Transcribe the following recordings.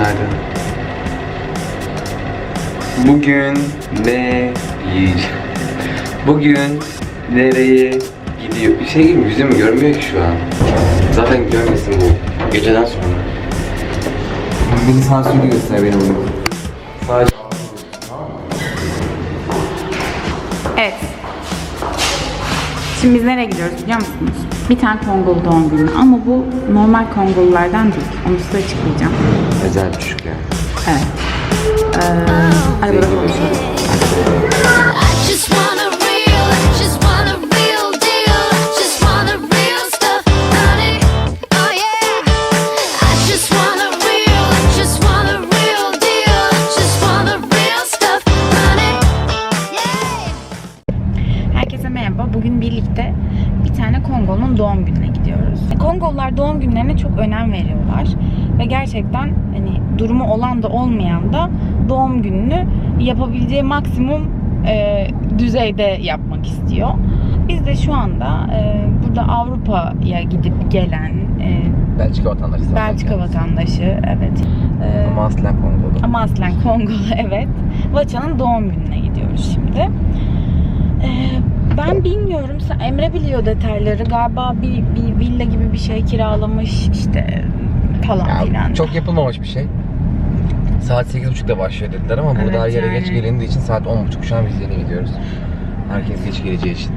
Günaydın. Bugün ne yiyeceğim? Bugün nereye gidiyor? Bir şey gibi yüzümü görmüyor ki şu an. Zaten görmesin bu. Geceden sonra. Beni sansürlü göster beni bunu. Sadece Evet. Şimdi biz nereye gidiyoruz biliyor musunuz? Bir tane Kongolu doğum günü ama bu normal Kongolulardan değil. Onu size açıklayacağım. özel düşük yani. Evet. Ee, arabada konuşalım. I just want tane Kongolu'nun doğum gününe gidiyoruz. Kongolular doğum günlerine çok önem veriyorlar. Ve gerçekten hani durumu olan da olmayan da doğum gününü yapabileceği maksimum e, düzeyde yapmak istiyor. Biz de şu anda e, burada Avrupa'ya gidip gelen e, Belçika vatandaşı. Belçika vatandaşı, evet. E, Ama aslen Kongolu. ama aslen Kongolu evet. Vaça'nın doğum gününe gidiyoruz şimdi. Ee, ben bilmiyorum. Sen- Emre biliyor detayları. Galiba bir, bir villa gibi bir şey kiralamış işte falan Ya, filan. çok yapılmamış bir şey. Saat 8.30'da başlıyor dediler ama Evet, burada her yere yani. geç gelindiği için saat 10.30 şu an biz yeni gidiyoruz. Herkes geç geleceği için.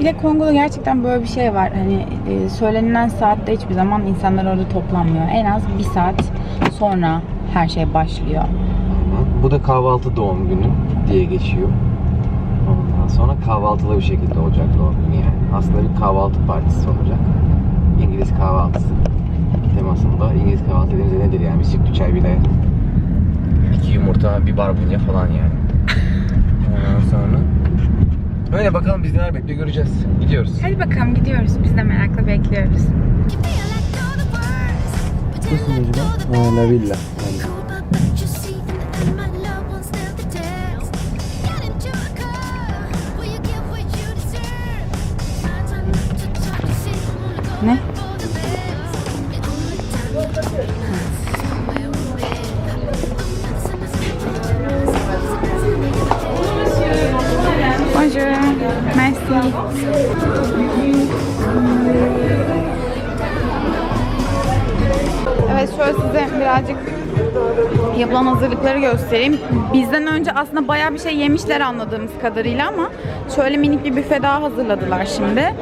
Bir de Kongo'da gerçekten böyle bir şey var. Hani e, söylenilen saatte hiçbir zaman insanlar orada toplanmıyor. En az bir saat sonra her şey başlıyor. Bu da kahvaltı doğum günü diye geçiyor. Ondan sonra kahvaltılı bir şekilde olacak doğum günü yani. Aslında bir kahvaltı partisi olacak. İngiliz kahvaltısı temasında. İngiliz kahvaltı dediğimizde nedir yani? Bir sütlü çay bir de iki yumurta, bir barbunya falan yani. Ondan sonra Öyle bakalım biz neler bekliyor göreceğiz. Gidiyoruz. Hadi bakalım gidiyoruz. Biz de merakla bekliyoruz. Nasıl acaba? La Villa. Yapılan hazırlıkları göstereyim. Bizden önce aslında bayağı bir şey yemişler anladığımız kadarıyla ama şöyle minik bir büfe daha hazırladılar şimdi.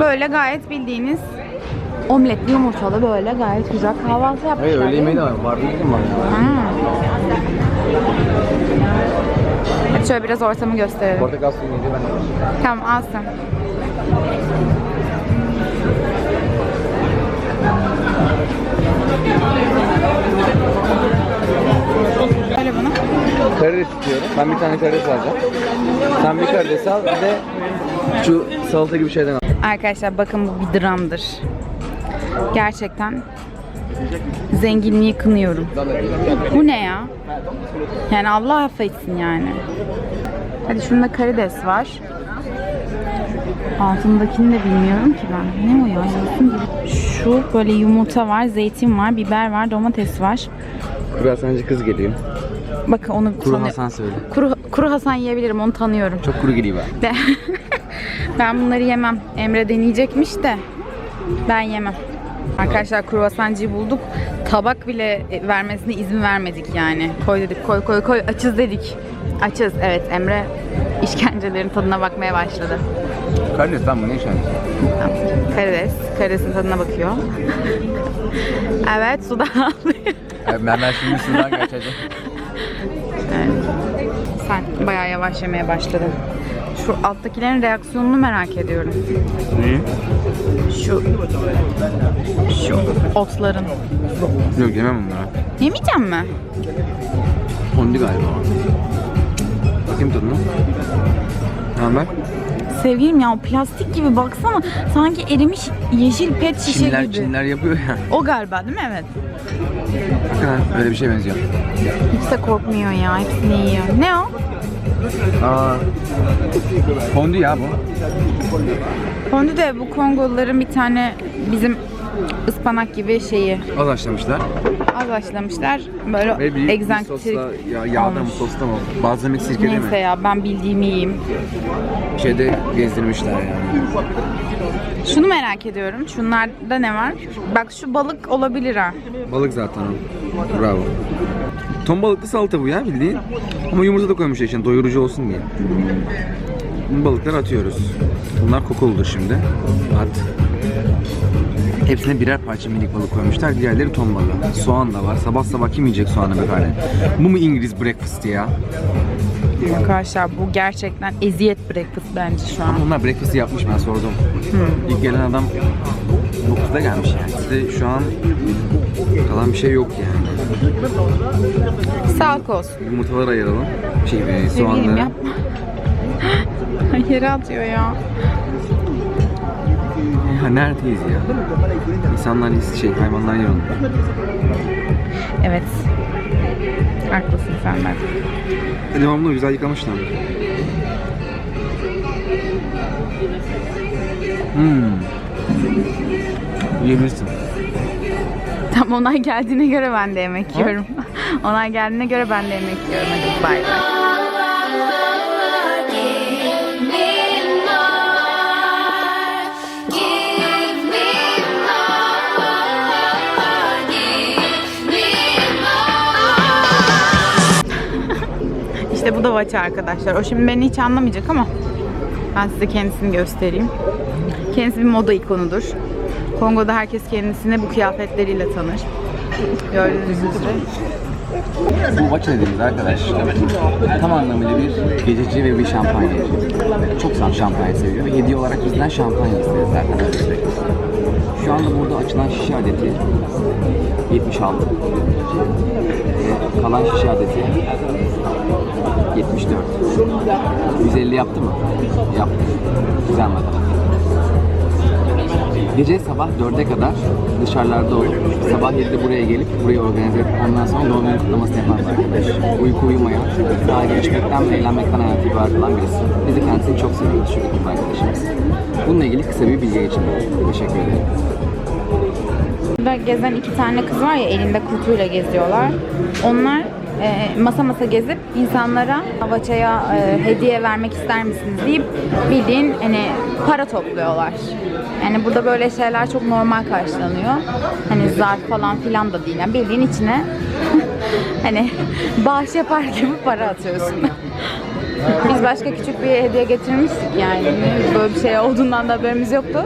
Böyle gayet bildiğiniz omletli yumurtalı böyle gayet güzel kahvaltı yapmışlar. Hayır öyle yemeği de var. Var dedim var. Ha. Hadi şöyle biraz ortamı gösterelim. Portakal suyu yiyince ben de Tamam al Ben bir tane karides alacağım. Sen bir karides al. Bir de şu salata gibi şeyden al. Arkadaşlar bakın bu bir dramdır. Gerçekten zenginliği kınıyorum. Bu ne ya? Yani Allah affetsin yani. Hadi şunda karides var. Altındakini de bilmiyorum ki ben. Ne o ya? Şu böyle yumurta var, zeytin var, biber var, domates var. Kuru sence kız geliyor. Bakın onu Kuru tanı- Hasan söyle. Kuru, kuru Hasan yiyebilirim, onu tanıyorum. Çok kuru geliyor ben. Ben, ben bunları yemem. Emre deneyecekmiş de ben yemem. Arkadaşlar kruvasancıyı bulduk. Tabak bile vermesine izin vermedik yani. Koy dedik, koy koy koy. Açız dedik. Açız. Evet Emre işkencelerin tadına bakmaya başladı. Karides ben bunu yaşamışım. Tamam. Karides. Karidesin tadına bakıyor. evet suda alıyor. Ben, ben şimdi şuradan geçeceğim. Evet. Sen bayağı yavaş yemeye başladın. Şu alttakilerin reaksiyonunu merak ediyorum. Neyi? Şu şu otların. Yok yemem bunları. Yemeyeceğim mi? Fondi galiba. Bakayım tadına. Tamam ben. Sevgilim ya o plastik gibi baksana. Sanki erimiş yeşil pet şişe Çinliler, gibi. Çinliler yapıyor ya. O galiba değil mi? Evet. Hakikaten öyle bir şey benziyor. Hiç de korkmuyor ya. Hepsini yiyor. Ne o? Aa. Fondü ya bu. Fondü de bu Kongoluların bir tane bizim ıspanak gibi şeyi Az haşlamışlar. az haşlamışlar. Böyle Ve büyük bir egzantrik sosla, ya, yağda mı olmuş. sosta mı? Balzamik sirkede Neyse mi? ya ben bildiğimi yiyeyim. Şeyde gezdirmişler yani. Şunu merak ediyorum. Şunlarda ne var? Bak şu balık olabilir ha. Balık zaten o. Bravo. Ton balıklı salata bu ya bildiğin. Ama yumurta da koymuşlar içine doyurucu olsun diye. Bu balıkları atıyoruz. Bunlar kokuludur şimdi. At. Hepsine birer parça minik balık koymuşlar. Diğerleri ton balığı. Soğan da var. Sabah sabah kim yiyecek soğanı be kardeşim? Bu mu İngiliz breakfast ya? Arkadaşlar bu gerçekten eziyet breakfast bence şu an. Ama onlar breakfast'ı yapmış ben sordum. İlk gelen adam 9'da gelmiş yani. Size şu an kalan bir şey yok yani. Sağlık olsun. Yumurtaları ayıralım. Şey, e, Bebeğim soğanları. yapma. Yere atıyor ya. Ya neredeyiz ya? İnsanlar şey, hayvanlar yanında. Evet. Haklısın sen de. Devamlı güzel yıkamışlar. Hmm. Yiyebilirsin. Tam onay geldiğine göre ben de yemek yiyorum. onay geldiğine göre ben de yemek yiyorum. Hadi bay bay. İşte bu da Vaça arkadaşlar. O şimdi beni hiç anlamayacak ama ben size kendisini göstereyim. Kendisi bir moda ikonudur. Kongo'da herkes kendisini bu kıyafetleriyle tanır. Gördüğünüz üzere. Bu Vaça dediğimiz arkadaş tam anlamıyla bir gececi ve bir şampanyacı. Çok sam şampanya seviyor ve hediye olarak bizden şampanya istedi zaten. Şu anda burada açılan şişe adeti 76. Ve kalan şişe adeti 74. 150 yaptı mı? Yaptı. Güzel matematik. Gece sabah 4'e kadar dışarılarda olup sabah 7'de buraya gelip burayı organize edip ondan sonra doğum günü kutlamasını yapan arkadaş. Uyku uyumayan, sadece içmekten ve eğlenmekten hayatı ibaret olan birisi. Biz de kendisini çok seviyoruz şuradaki bu arkadaşımız. Bununla ilgili kısa bir bilgi geçelim. Teşekkür ederim. Burada gezen iki tane kız var ya elinde kutuyla geziyorlar. Onlar e, masa masa gezip insanlara Avaça'ya e, hediye vermek ister misiniz deyip bildiğin hani para topluyorlar. Yani burada böyle şeyler çok normal karşılanıyor. Hani zarf falan filan da değil. Yani bildiğin içine hani bağış yapar gibi para atıyorsun. Biz başka küçük bir hediye getirmiştik yani. Böyle bir şey olduğundan da haberimiz yoktu.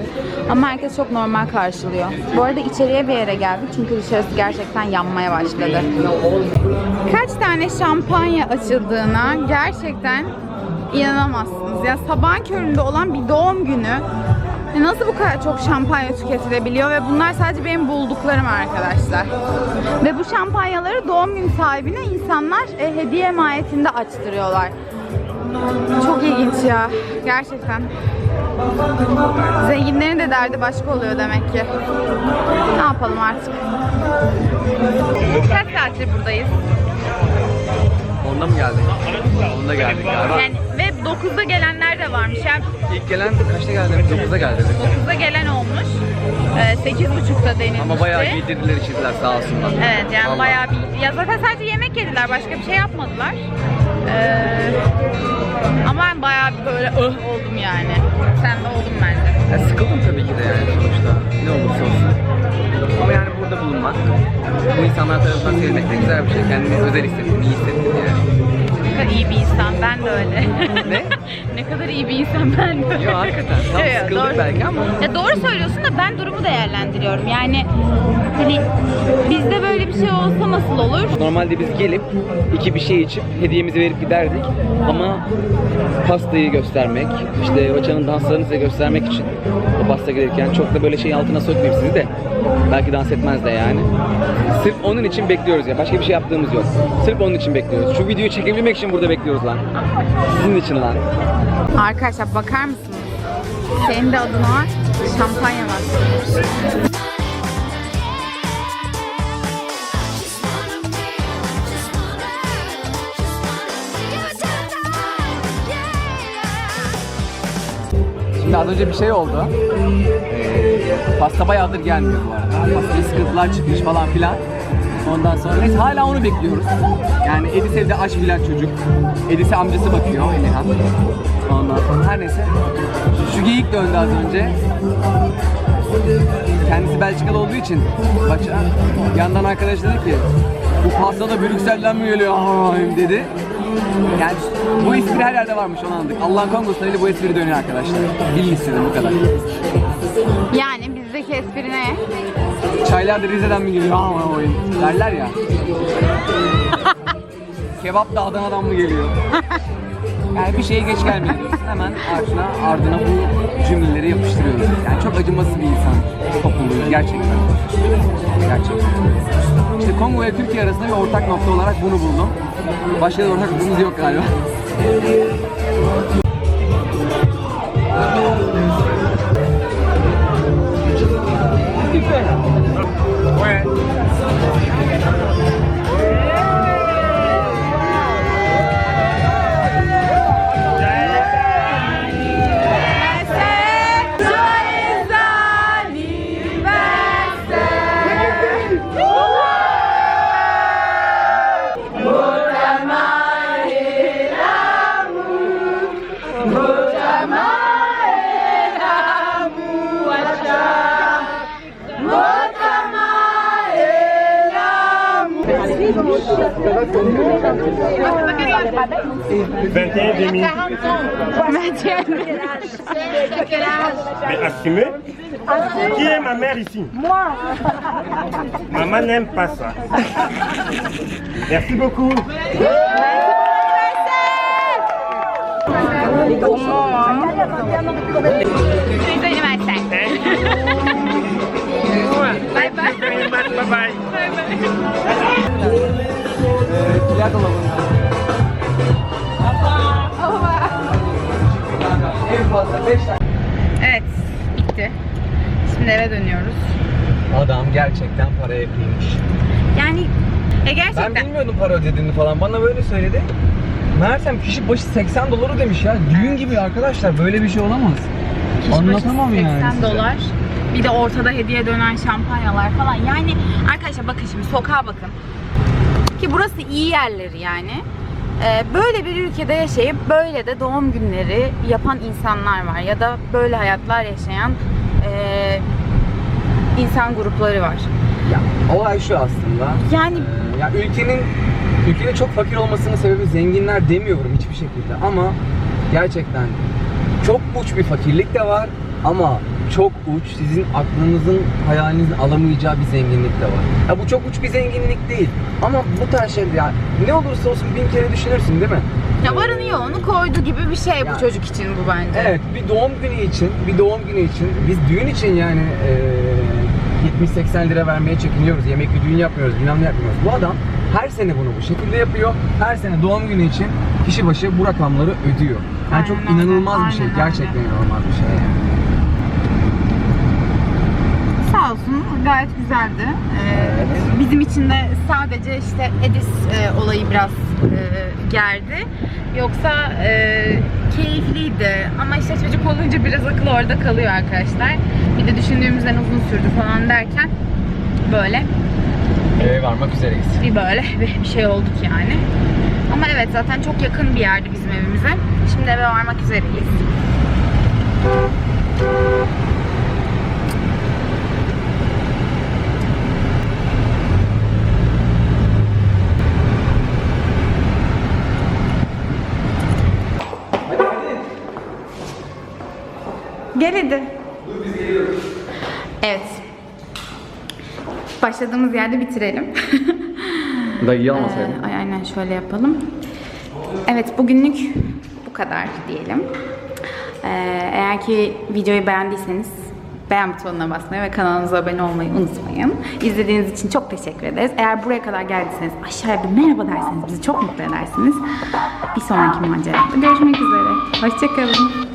Ama herkes çok normal karşılıyor. Bu arada içeriye bir yere geldik çünkü dışarısı gerçekten yanmaya başladı. Kaç tane şampanya açıldığına gerçekten inanamazsınız. Ya sabahın köründe olan bir doğum günü nasıl bu kadar çok şampanya tüketilebiliyor ve bunlar sadece benim bulduklarım arkadaşlar. Ve bu şampanyaları doğum günü sahibine insanlar e, hediye mahiyetinde açtırıyorlar. Çok ilginç ya. Gerçekten. Zenginlerin de derdi başka oluyor demek ki. Ne yapalım artık? Kaç saattir buradayız? Onda mı geldik? Onda geldik galiba. Yani 9'da gelenler de varmış. Yani İlk gelen kaçta geldi? 9'da geldi. 9'da gelen olmuş. Ee, 8.30'da denilmişti. Ama bayağı giydirdiler içirdiler sağ olsunlar. Evet yani Vallahi. bayağı bir... Ya zaten sadece yemek yediler. Başka bir şey yapmadılar. Ee, ama ben bayağı bir böyle öh oldum yani. Sen de oldun bence. Ya sıkıldım tabii ki de yani sonuçta. Ne olursa olsun. Ama yani burada bulunmak, bu insanlar tarafından sevilmek de güzel bir şey. Kendimi özel hissettim, iyi hissettim yani. Kadar iyi bir insan. Ben de öyle. Ne? ne kadar iyi bir insan ben de öyle. Yo hakikaten. Tam yo, sıkıldık doğru. belki ama. Ya doğru söylüyorsun da ben durumu değerlendiriyorum. Yani hani bizde böyle bir şey olsa nasıl olur? Normalde biz gelip iki bir şey içip hediyemizi verip giderdik ama pastayı göstermek, işte Vaça'nın danslarını size göstermek için pasta gelirken çok da böyle şeyin altına sokmayayım sizi de belki dans etmez de yani. Sırf onun için bekliyoruz ya. Başka bir şey yaptığımız yok. Sırf onun için bekliyoruz. Şu videoyu çekebilmek için burada bekliyoruz lan. Sizin için lan. Arkadaşlar bakar mısınız? Senin de adına şampanya var. Az önce bir şey oldu. Ee, pasta bayağıdır gelmiyor bu arada. Pastaya sıkıntılar çıkmış falan filan. Ondan sonra neyse hala onu bekliyoruz. Yani Edis evde aç filan çocuk. Edis'e amcası bakıyor Emirhan. Ondan sonra her neyse. Şu geyik döndü az önce. Kendisi Belçikalı olduğu için bak yandan arkadaş dedi ki bu pasta da Brüksel'den mi geliyor dedi. Yani bu espri her yerde varmış onu anladık. Allah'ın kongosunda bile bu espri dönüyor arkadaşlar. Bilin istedim bu kadar. Yani bizdeki espri ne? Çaylar da Rize'den mi geliyor Ay, derler ya. Kebap da Adana'dan mı geliyor? Yani bir şeye geç gelmiyoruz. Hemen ardına, ardına bu cümleleri yapıştırıyoruz. Yani çok acımasız bir insan topluluğuyuz gerçekten. Gerçekten. İşte Kongo ve Türkiye arasında bir ortak nokta olarak bunu buldum. Başka bir ortak noktamız yok galiba. Mais assumez. Qui est ma mère ici? Moi. Maman n'aime pas ça. Merci beaucoup. Bye bye. Much. Bye bye. Evet, bitti. Şimdi eve dönüyoruz. Adam gerçekten paraya kıymış. Yani e Ben gerçekten bilmiyordum para ödediğini falan. Bana böyle söyledi. Meğersem kişi başı 80 dolar ödemiş ya. Düğün gibi arkadaşlar. Böyle bir şey olamaz. kişi başı Anlatamam 80 yani size. dolar. Bir de ortada hediye dönen şampanyalar falan. Yani arkadaşlar bakın şimdi sokağa bakın. Ki burası iyi yerleri yani. Ee, böyle bir ülkede yaşayıp böyle de doğum günleri yapan insanlar var. Ya da böyle hayatlar yaşayan ee, insan grupları var. Ya, olay şu aslında. Yani Ee, ya ülkenin ülkenin çok fakir olmasının sebebi zenginler demiyorum hiçbir şekilde ama gerçekten çok uç bir fakirlik de var ama çok uç sizin aklınızın hayalinizin alamayacağı bir zenginlik de var. Ya bu çok uç bir zenginlik değil ama bu tarz şeyler ya ne olursa olsun bin kere düşünürsün değil mi? ya varını yoğunu koydu gibi bir şey bu çocuk için bu bence. Evet, bir doğum günü için, bir doğum günü için, biz düğün için yani eee 70-80 lira vermeye çekiniyoruz. Yemekli düğün yapmıyoruz, bilmem ne yapmıyoruz. Bu adam her sene bunu bu şekilde yapıyor. Her sene doğum günü için kişi başı bu rakamları ödüyor. Yani çok Aynen öyle, inanılmaz bir şey. aynen. Gerçekten inanılmaz bir şey yani. Sağ olsun gayet güzeldi. Ee, bizim için de sadece işte Edis e, olayı biraz e, gerdi. Yoksa e, keyifliydi. Ama işte çocuk olunca biraz akıl orada kalıyor arkadaşlar. Bir de düşündüğümüzden uzun sürdü falan derken böyle Eve varmak üzereyiz. bir böyle bir şey olduk yani. Ama evet zaten çok yakın bir yerdi bizim evimize. Şimdi eve varmak üzereyiz. Gel hadi. Evet. Başladığımız yerde bitirelim. Dayıyı Ee, ay- aynen şöyle yapalım. Evet bugünlük bu kadar diyelim. Ee, eğer ki videoyu beğendiyseniz beğen butonuna basmayı ve kanalımıza abone olmayı unutmayın. İzlediğiniz için çok teşekkür ederiz. Eğer buraya kadar geldiyseniz aşağıya bir merhaba derseniz bizi çok mutlu edersiniz. Bir sonraki macerada görüşmek üzere. Hoşçakalın.